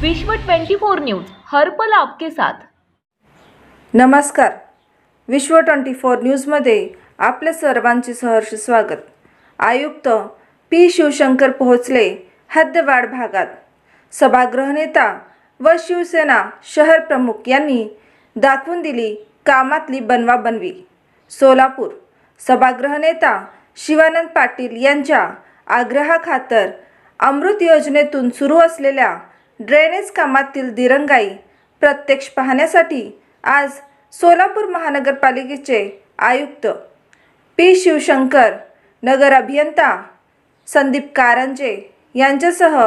विश्व 24 न्यूज हर्पल आपके साथ. नमस्कार. विश्व ट्वेंटी फोर न्यूजमध्ये आपल्या सर्वांचे सहर्ष स्वागत. आयुक्त पी शिवशंकर पोहोचले हद्दवाड भागात. सभागृह नेता व शिवसेना शहर प्रमुख यांनी दाखवून दिली कामातली बनवाबनवी सोलापूर सभागृह नेता शिवानंद पाटील यांच्या आग्रहाखातर अमृत योजनेतून सुरू असलेल्या ड्रेनेज कामातील दिरंगाई प्रत्यक्ष पाहण्यासाठी आज सोलापूर महानगरपालिकेचे आयुक्त पी शिवशंकर नगर अभियंता संदीप कारंजे यांच्यासह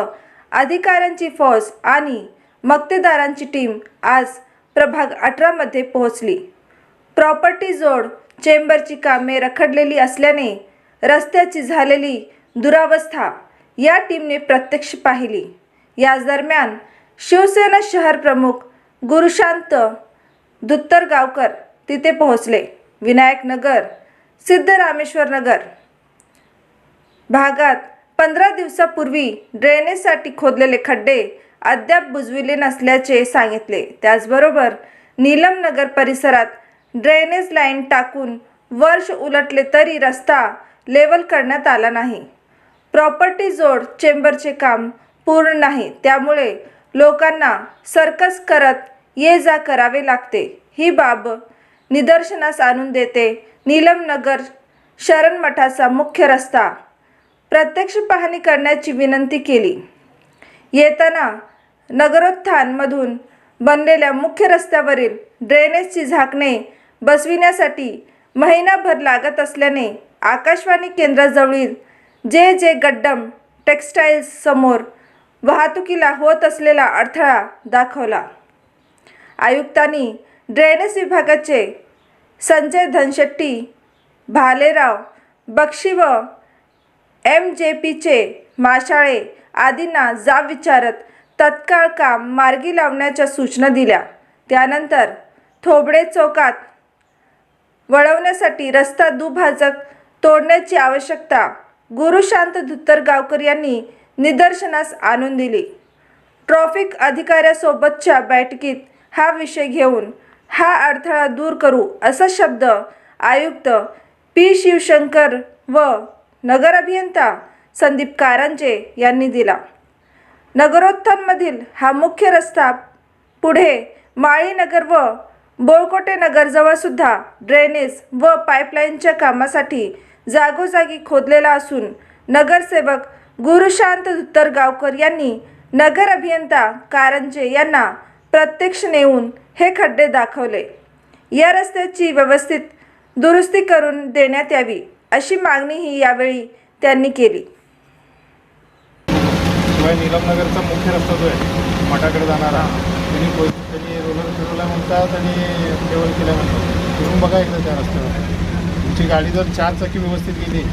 अधिकाऱ्यांची फौज आणि मक्तेदारांची टीम आज प्रभाग अठरामध्ये पोहोचली. प्रॉपर्टी जोड चेंबरची कामे रखडलेली असल्याने रस्त्याची झालेली दुरावस्था या टीमने प्रत्यक्ष पाहिली. याच दरम्यान शिवसेना शहर प्रमुख गुरुशांत दुत्तरगावकर तिथे पोहोचले. विनायक नगर सिद्धरामेश्वर नगर. भागात पंधरा दिवसापूर्वी ड्रेनेजसाठी खोदलेले खड्डे अद्याप बुजविले नसल्याचे सांगितले. त्याचबरोबर नीलम नगर परिसरात ड्रेनेज लाईन टाकून वर्ष उलटले तरी रस्ता लेवल करण्यात आला नाही. प्रॉपर्टी जोड चेंबरचे काम पूर्ण नाही. त्यामुळे लोकांना सर्कस करत ये जा करावे लागते. ही बाब निदर्शनास आणून देते. नीलमनगर शरण मठाचा मुख्य रस्ता. प्रत्यक्ष पाहणी करण्याची विनंती केली. येताना नगरोत्थानमधून बनलेल्या मुख्य रस्त्यावरील ड्रेनेजची झाकणे बसविण्यासाठी महिनाभर लागत असल्याने आकाशवाणी केंद्राजवळील जे जे गड्डम टेक्स्टाईल्स समोर वाहतुकीला होत असलेला अडथळा दाखवला. आयुक्तांनी ड्रेनेज विभागाचे संजय धनशेट्टी भालेराव बक्षी व एम जे पीचे माशाळे आदींना जाब विचारत तत्काळ काम मार्गी लावण्याच्या सूचना दिल्या. त्यानंतर थोबडे चौकात वळवण्यासाठी रस्ता दुभाजक तोडण्याची आवश्यकता गुरुशांत धुत्तरगावकर यांनी निदर्शनास आणून दिली. ट्रॉफिक अधिकाऱ्यासोबतच्या बैठकीत हा विषय घेऊन हा अडथळा दूर करू असा शब्द आयुक्त पी शिवशंकर व नगर अभियंता संदीप कारंजे यांनी दिला. नगरोत्थानमधील हा मुख्य रस्ता पुढे माळीनगर व बोळकोटे नगरजवळसुद्धा ड्रेनेज व पाईपलाईनच्या कामासाठी जागोजागी खोदलेला असून नगरसेवक गुरुशांत धुत्तरगावकर यांनी नगर अभियंता कारंजे यांना प्रत्यक्ष नेऊन हे खड्डे दाखवले. या रस्त्याची व्यवस्थित दुरुस्ती करून देण्यात यावी अशी मागणीही यावेळी त्यांनी केली. शिवाय मुख्य रस्ता जो आहे मठाकडे जाणारा त्यांनी त्यांनी रोलर फिरवला म्हणतात आणि लेवल केल्या म्हणतात. फिरून बघा एकदा त्या रस्त्यावर. तुमची गाडी जर चार चाकी व्यवस्थित गेली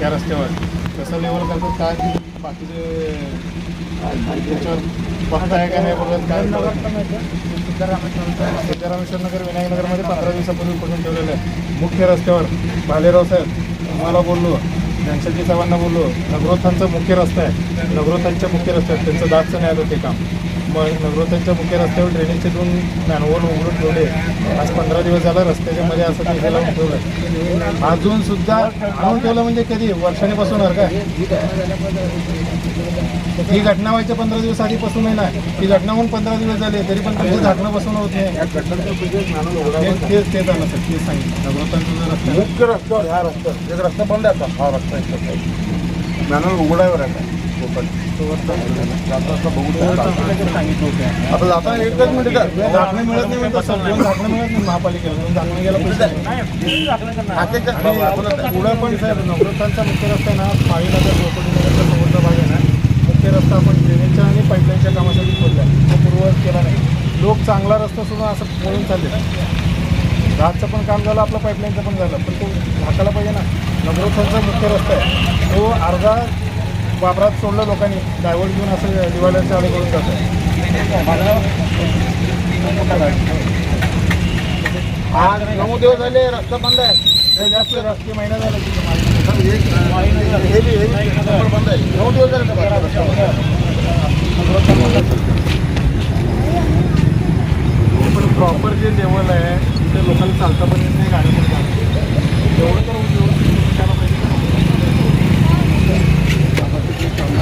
त्या रस्त्यावर कसं लेवल करतात काय बाकीचे त्याच्यावर आहे का नाही बघत काय सिद्धरामेश्वर नगर विनायकनगरमध्ये पंधरा दिवसापूर्वी खोदून ठेवलेलं आहे. मुख्य रस्त्यावर भालेराव साहेब तुम्हाला बोललो त्यांच्याजी साहेबांना बोललो नगरोथांचा मुख्य रस्ता आहे. नगरोथांच्या मुख्य रस्त्यात त्यांचं दाटचं नाही आलं ते काम. मग नगरोत्थानच्या मुख्य रस्त्यावर ड्रेनेजचे दोन मॅनहोल उघडून ठेवले. आज पंधरा दिवस झाला रस्त्याच्या मध्ये असं ते हे लावून ठेवलं अजून सुद्धा आणून ठेवलं म्हणजे कधी? वर्षाने बसवणार का ही घटना व्हायच्या पंधरा दिवस आधीपासून आहे ना. ही घटना होऊन पंधरा दिवस झाले तरी पण तुमचं झाकणं बसवणं होत नाही. तेच- तेच आलं सर. तेच सांगितलं. रस्ता आहे. मुख्य रस्त्यावर ह्या रस्त्यावर एक रस्ता बंद आहे हा रस्ता एक रस्ता आहे मॅनर उघडावर आहे काय आता जाताना एकच मिनिट झाकणं मिळत नाही म्हणतात दोन झाकणं मिळत नाही महापालिकेला दोन झाकणं गेला पैसे पुढं पण साहेब नवरत्नांचा मुख्य रस्ता आहे ना माळीनगर चौकटीनगरचा समोरचा भाग आहे ना मुख्य रस्ता आपण ड्रेनेजच्या आणि पाईपलाईनच्या कामासाठी खोदला तो पूर्ववत केला नाही लोक चांगला रस्ता सोडून असं पळून चालले घाटचं पण काम झालं आपलं पाईपलाईनचं पण झालं पण तो झाकायला पाहिजे ना नगरोत्थानचा मुख्य रस्ता आहे. तो अर्धा वापरात सोडलं लोकांनी डायव्हर्ट घेऊन असं दिवाळी चालू करून जातं आज नऊ दिवस झाले रस्ता बंद आहे. जास्त रस्ते महिना झाला बंद आहे. नऊ दिवस झाले प्रॉपर जे लेवल आहे ते लोकांना चालता पण येत नाही गाडी पण एवढं तर